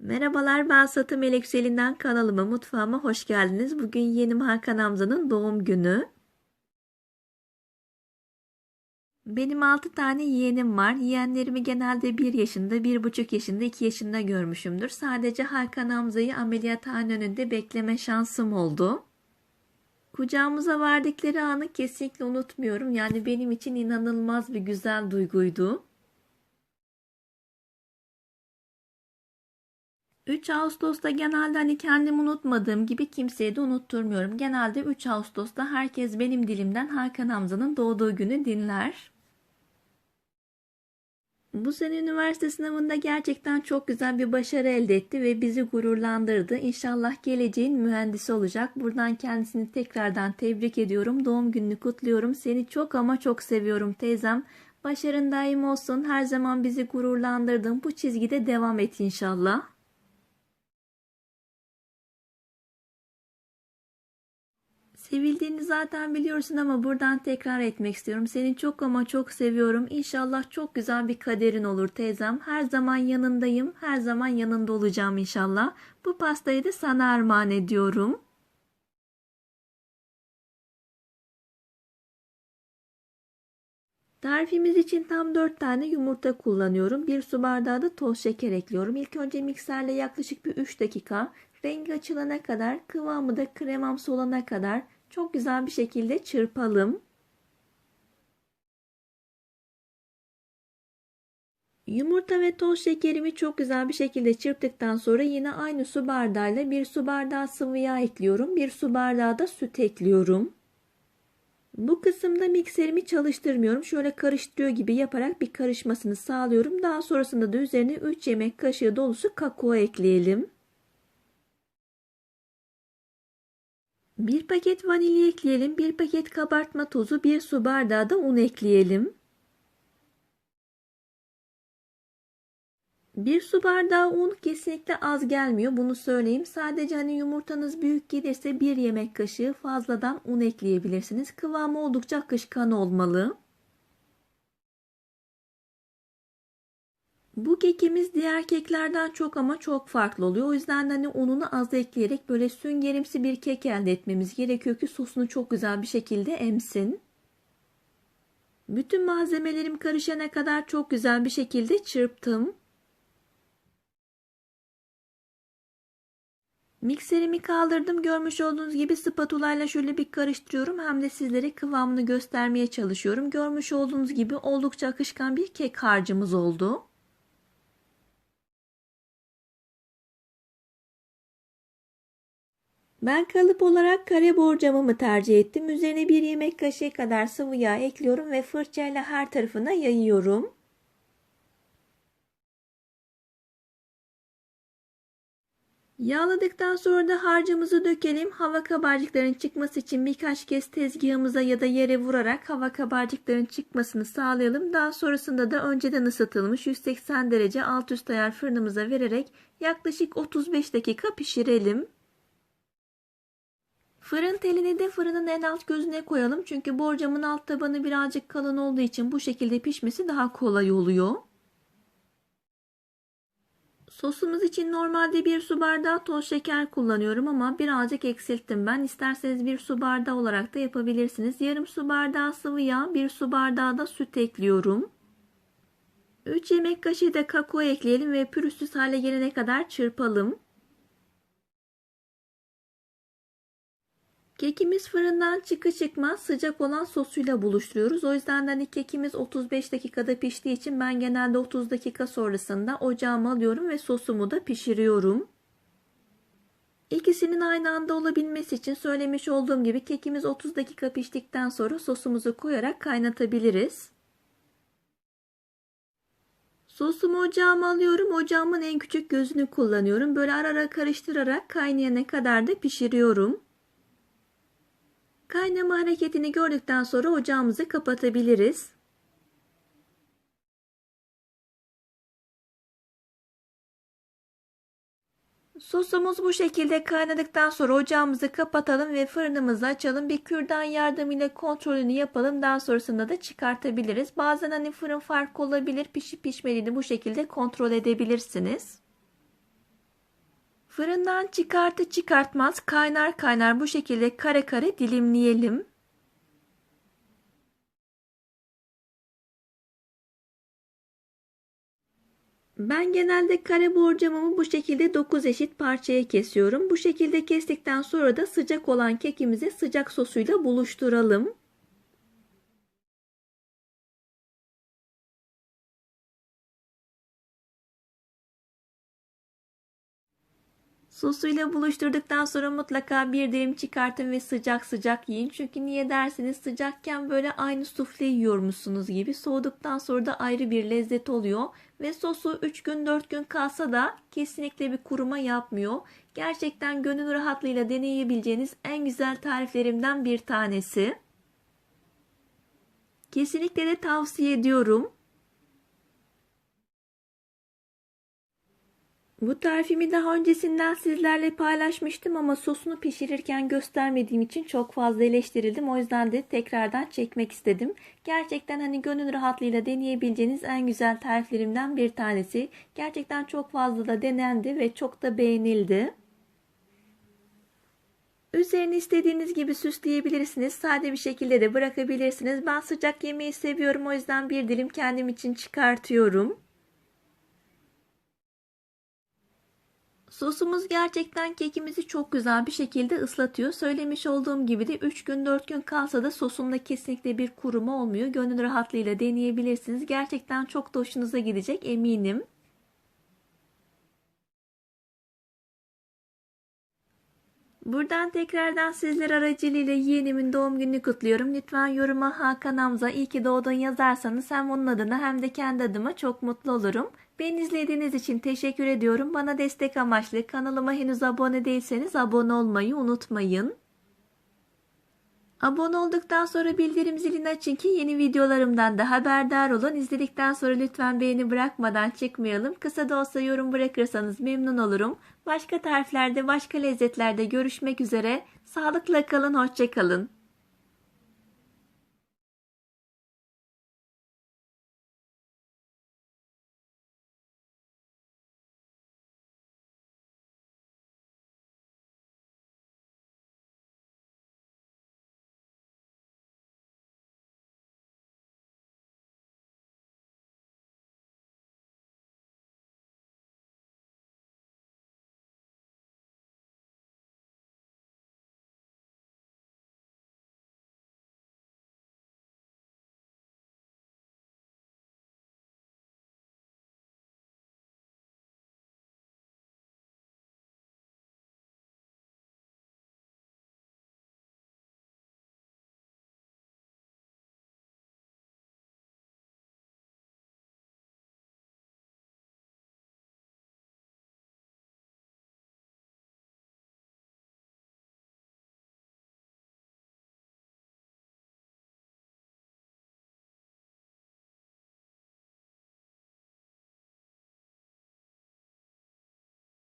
Merhabalar ben Satı Melek Selin'den kanalıma mutfağıma hoş geldiniz. Bugün yeğenim Hakan Hamza'nın doğum günü. Benim 6 tane yeğenim var. Yeğenlerimi genelde 1 yaşında, 1,5 yaşında, 2 yaşında görmüşümdür. Sadece Hakan Hamza'yı ameliyathane önünde bekleme şansım oldu. Kucağımıza verdikleri anı kesinlikle unutmuyorum. Yani benim için inanılmaz bir güzel duyguydu. 3 Ağustos'ta genelde hani kendimi unutmadığım gibi kimseye de unutturmuyorum. Genelde 3 Ağustos'ta herkes benim dilimden Hakan Hamza'nın doğduğu günü dinler. Bu sene üniversite sınavında gerçekten çok güzel bir başarı elde etti ve bizi gururlandırdı. İnşallah geleceğin mühendisi olacak. Buradan kendisini tekrardan tebrik ediyorum. Doğum gününü kutluyorum. Seni çok ama çok seviyorum teyzem. Başarın daim olsun. Her zaman bizi gururlandırdın. Bu çizgide devam et inşallah. Sevildiğini zaten biliyorsun ama buradan tekrar etmek istiyorum. Seni çok ama çok seviyorum. İnşallah çok güzel bir kaderin olur teyzem. Her zaman yanındayım. Her zaman yanında olacağım inşallah. Bu pastayı da sana armağan ediyorum. Tarifimiz için tam 4 tane yumurta kullanıyorum. 1 su bardağı da toz şeker ekliyorum. İlk önce mikserle yaklaşık bir 3 dakika rengi açılana kadar kıvamı da kremamsı olana kadar çok güzel bir şekilde çırpalım. Yumurta ve toz şekerimi çok güzel bir şekilde çırptıktan sonra yine aynı su bardağıyla bir su bardağı sıvı yağ ekliyorum. Bir su bardağı da süt ekliyorum. Bu kısımda mikserimi çalıştırmıyorum. Şöyle karıştırıyor gibi yaparak bir karışmasını sağlıyorum. Daha sonrasında da üzerine 3 yemek kaşığı dolusu kakao ekleyelim. Bir paket vanilya ekleyelim. Bir paket kabartma tozu, bir su bardağı da un ekleyelim. Bir su bardağı un kesinlikle az gelmiyor. Bunu söyleyeyim. Sadece hani yumurtanız büyük gelirse bir yemek kaşığı fazladan un ekleyebilirsiniz. Kıvamı oldukça akışkan olmalı. Bu kekimiz diğer keklerden çok ama çok farklı oluyor. O yüzden hani ununu az ekleyerek böyle süngerimsi bir kek elde etmemiz gerekiyor ki sosunu çok güzel bir şekilde emsin. Bütün malzemelerim karışana kadar çok güzel bir şekilde çırptım. Mikserimi kaldırdım. Görmüş olduğunuz gibi spatula ile şöyle bir karıştırıyorum. Hem de sizlere kıvamını göstermeye çalışıyorum. Görmüş olduğunuz gibi oldukça akışkan bir kek harcımız oldu. Ben kalıp olarak kare borcamımı tercih ettim. Üzerine bir yemek kaşığı kadar sıvı yağ ekliyorum ve fırçayla her tarafına yayıyorum. Yağladıktan sonra da harcımızı dökelim. Hava kabarcıklarının çıkması için birkaç kez tezgahımıza ya da yere vurarak hava kabarcıklarının çıkmasını sağlayalım. Daha sonrasında da önceden ısıtılmış 180 derece alt üst ayar fırınımıza vererek yaklaşık 35 dakika pişirelim. Fırın telini de fırının en alt gözüne koyalım. Çünkü borcamın alt tabanı birazcık kalın olduğu için bu şekilde pişmesi daha kolay oluyor. Sosumuz için normalde bir su bardağı toz şeker kullanıyorum ama birazcık eksilttim ben. İsterseniz bir su bardağı olarak da yapabilirsiniz. Yarım su bardağı sıvı yağ, bir su bardağı da süt ekliyorum. 3 yemek kaşığı da kakao ekleyelim ve pürüzsüz hale gelene kadar çırpalım. Kekimiz fırından çıkı çıkmaz sıcak olan sosuyla buluşturuyoruz. O yüzden hani kekimiz 35 dakikada piştiği için ben genelde 30 dakika sonrasında ocağıma alıyorum ve sosumu da pişiriyorum. İkisinin aynı anda olabilmesi için söylemiş olduğum gibi kekimiz 30 dakika piştikten sonra sosumuzu koyarak kaynatabiliriz. Sosumu ocağıma alıyorum. Ocağımın en küçük gözünü kullanıyorum. Böyle ara ara karıştırarak kaynayana kadar da pişiriyorum. Kaynama hareketini gördükten sonra ocağımızı kapatabiliriz. Sosumuz bu şekilde kaynadıktan sonra ocağımızı kapatalım ve fırınımızı açalım. Bir kürdan yardımıyla kontrolünü yapalım. Daha sonrasında da çıkartabiliriz. Bazen hani fırın farkı olabilir. Pişip pişmediğini bu şekilde kontrol edebilirsiniz. Fırından çıkartı çıkartmaz kaynar kaynar bu şekilde kare kare dilimleyelim. Ben genelde kare borcamımı bu şekilde 9 eşit parçaya kesiyorum. Bu şekilde kestikten sonra da sıcak olan kekimizi sıcak sosuyla buluşturalım. Sosuyla buluşturduktan sonra mutlaka bir dilim çıkartın ve sıcak sıcak yiyin. Çünkü niye derseniz sıcakken böyle aynı sufle yiyormuşsunuz gibi. Soğuduktan sonra da ayrı bir lezzet oluyor. Ve sosu 3 gün 4 gün kalsa da kesinlikle bir kuruma yapmıyor. Gerçekten gönül rahatlığıyla deneyebileceğiniz en güzel tariflerimden bir tanesi. Kesinlikle de tavsiye ediyorum. Bu tarifimi daha öncesinden sizlerle paylaşmıştım ama sosunu pişirirken göstermediğim için çok fazla eleştirildim. O yüzden de tekrardan çekmek istedim. Gerçekten hani gönül rahatlığıyla deneyebileceğiniz en güzel tariflerimden bir tanesi. Gerçekten çok fazla da denendi ve çok da beğenildi. Üzerini istediğiniz gibi süsleyebilirsiniz. Sade bir şekilde de bırakabilirsiniz. Ben sıcak yemeği seviyorum. O yüzden bir dilim kendim için çıkartıyorum. Sosumuz gerçekten kekimizi çok güzel bir şekilde ıslatıyor. Söylemiş olduğum gibi de 3 gün 4 gün kalsa da sosunda kesinlikle bir kuruma olmuyor. Gönül rahatlığıyla deneyebilirsiniz. Gerçekten çok da hoşunuza gidecek eminim. Buradan tekrardan sizler aracılığıyla yeğenimin doğum gününü kutluyorum. Lütfen yoruma Hakan Hamza iyi ki doğdun yazarsanız hem onun adına hem de kendi adıma çok mutlu olurum. Beni izlediğiniz için teşekkür ediyorum. Bana destek amaçlı kanalıma henüz abone değilseniz abone olmayı unutmayın. Abone olduktan sonra bildirim zilini açın ki yeni videolarımdan da haberdar olun. İzledikten sonra lütfen beğeni bırakmadan çıkmayalım. Kısa da olsa yorum bırakırsanız memnun olurum. Başka tariflerde, başka lezzetlerde görüşmek üzere. Sağlıkla kalın, hoşçakalın.